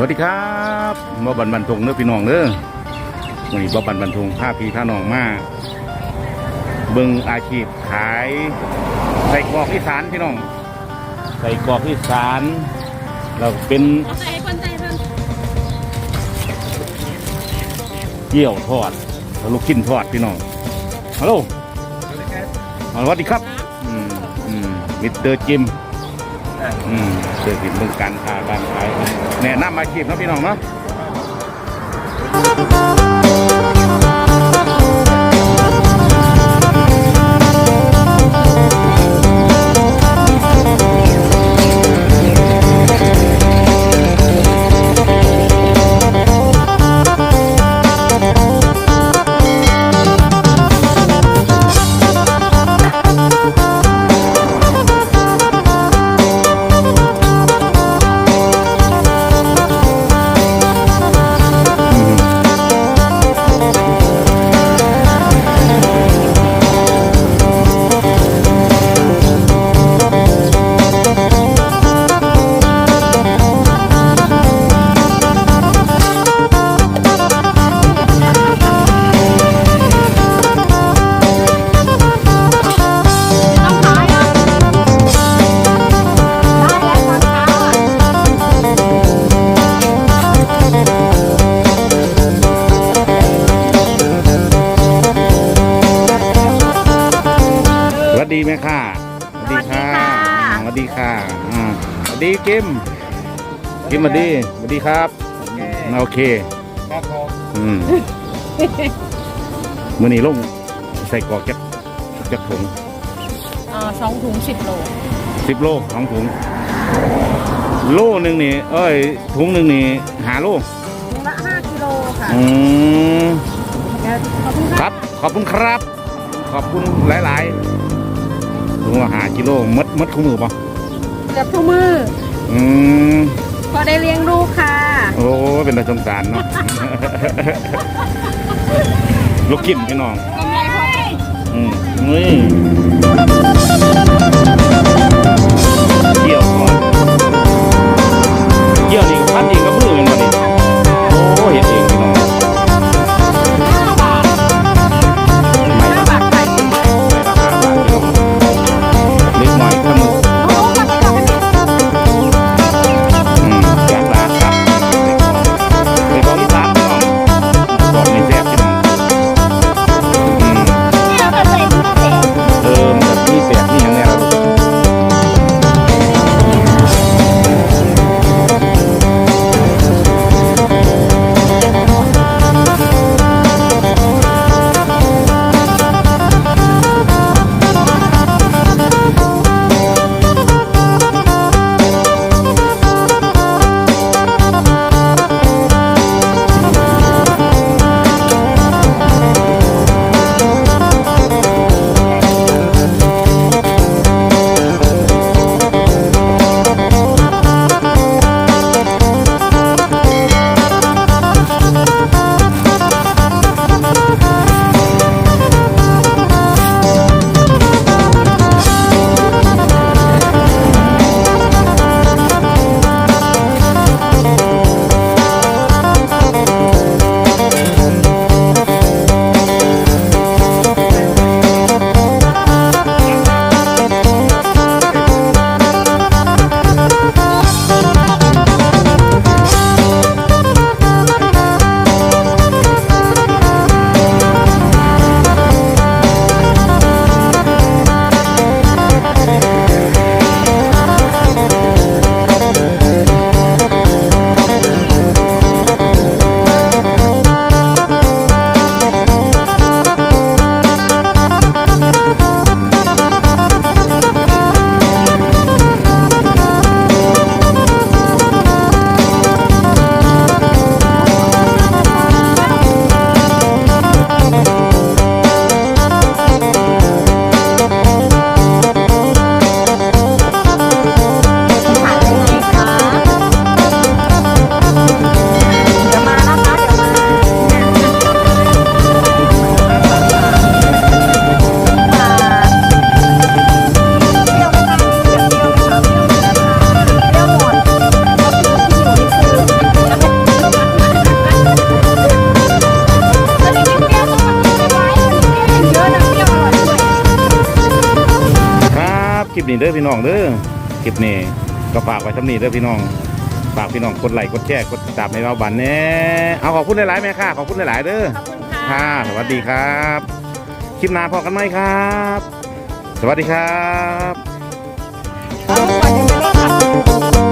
สวัสดีครับบ่บันบันทงเนื้อพี่น้องเด้อวันนี้บ่บันบันทงผ้าพี่ผ้าน้องมาเบิ่งอาชีพขายใส่กรอกอีสานพี่น้อง ใส่กรอกอีสานเราเป็นเอาใส่ให้คนใจเพิ่มเกี่ยวทอดแล้วลูกชิ้นทอดพี่น้องฮัลโหลสวัสดีครับอืมอืมมิสเตอร์จิม อืมเจอกินเรื่องการค้าการขายแนะนำอาชีพเนาะพี่น้องเนาะ แม่ค่ะสวัสดีค่ะสวัสดีค่ะอ่าสวัสดีกิมกิมสวัสดีสวัสดีครับโอเคครับผมอืมมื่อนี้ลงใส่กรอกจักจักถุงเอ่อสองถุงสิบโลสิบโลสองถุงโลหนึ่งนี่เอ้ยถุงหนึ่งนี่หาโลถุงละห้ากิโลค่ะอืมขอบคุณคค่ะรับขอบคุณครับ ขอบคุณหลาย ๆ ถุงละหากิโลมดมดคู่มือป่ะเกือบทุกมืออืมพอได้เลี้ยงลูกค่ะ โอ้เป็นตาสงสารเนาะ ลูกกินพี่น้องกำไรพอ อืมนี่ ลิปนี้เด้อพี่น้องเด้อคลิปนี้ก็ฝากไว้ทำนี้เด้อพี่น้องฝากพี่น้องกดไลค์กดแชร์กดติดตามในเราบันแน่เอาขอบคุณหลายๆแม่ค่ะขอบคุณหลายๆเด้อขอบคุณค่ะค่ะสวัสดีครับคลิปหน้าพอกันไหมครับ สวัสดีครับเอาไป